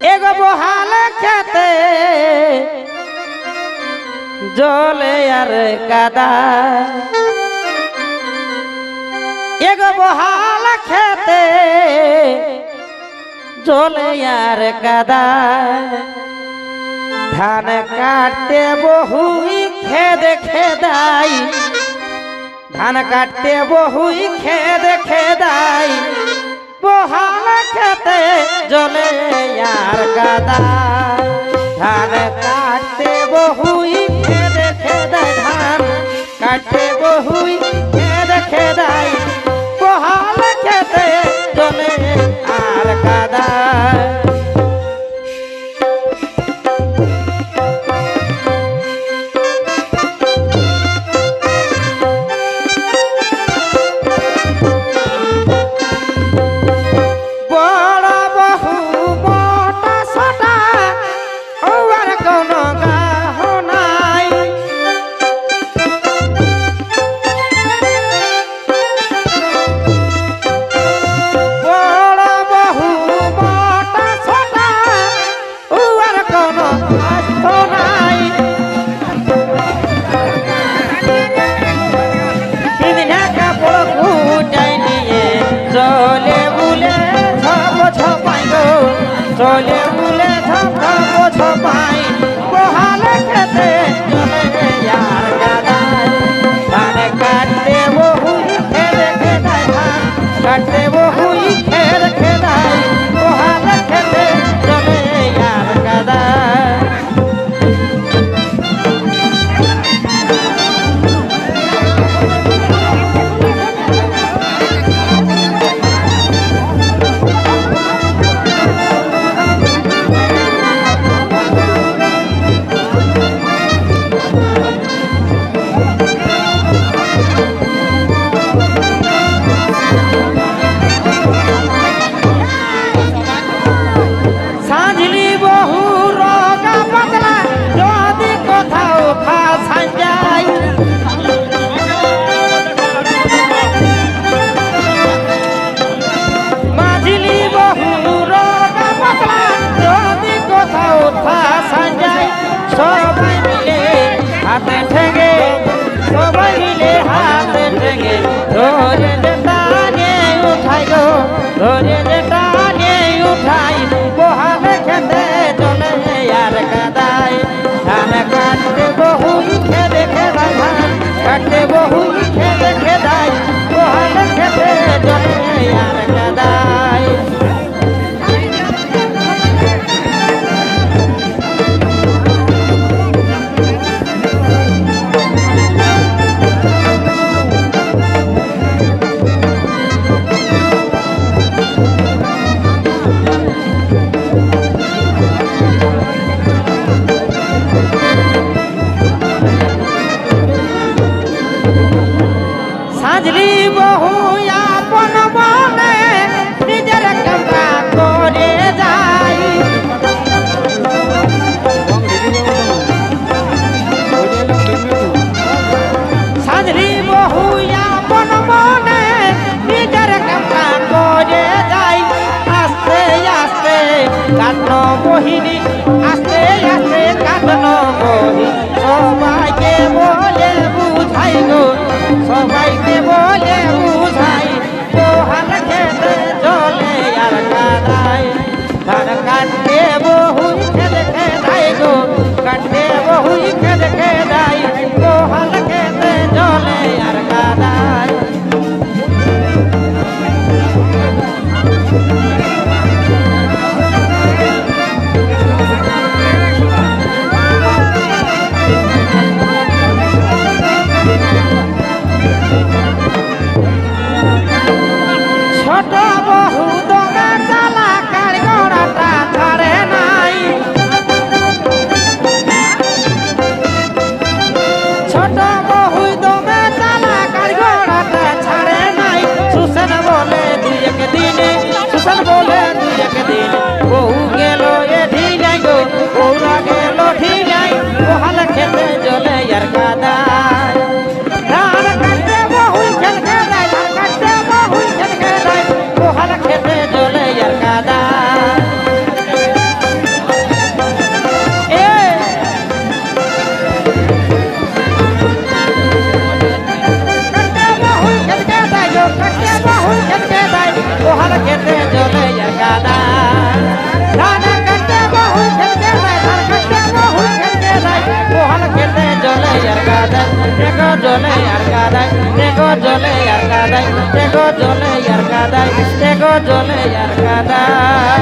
এগো বহাল খেতে। জলে আর কাদা। এগো বহাল খেতে। জলে আর কাদা। ধান কাটতে বহুই খেদ খেদাই। ধান কাটতে বহুই খেদ খেদাই। পোহাল খেতে জলে আর গাদা। ধান কাটতে বহুই খেদে খেদায় ধান, কাটতে বহুই খেদে খেদায় চলে বুলে ঝাঁকাবো ঝপাই বহালে খেতে চলে রে আর গাদাই ধান কাটতে বহু খেলে খেতে কাটতে বহু খেলে মোহিনী আস্তে আস্তে কাঁদনো মোহিনী সবাইকে বলে বুঝাই সবাইকে বলে ঘটা জলে আর কাদাই রেগো জলে আর কাদাই রেগো জলে আর কাদাই রেগো জলে আর কাদাই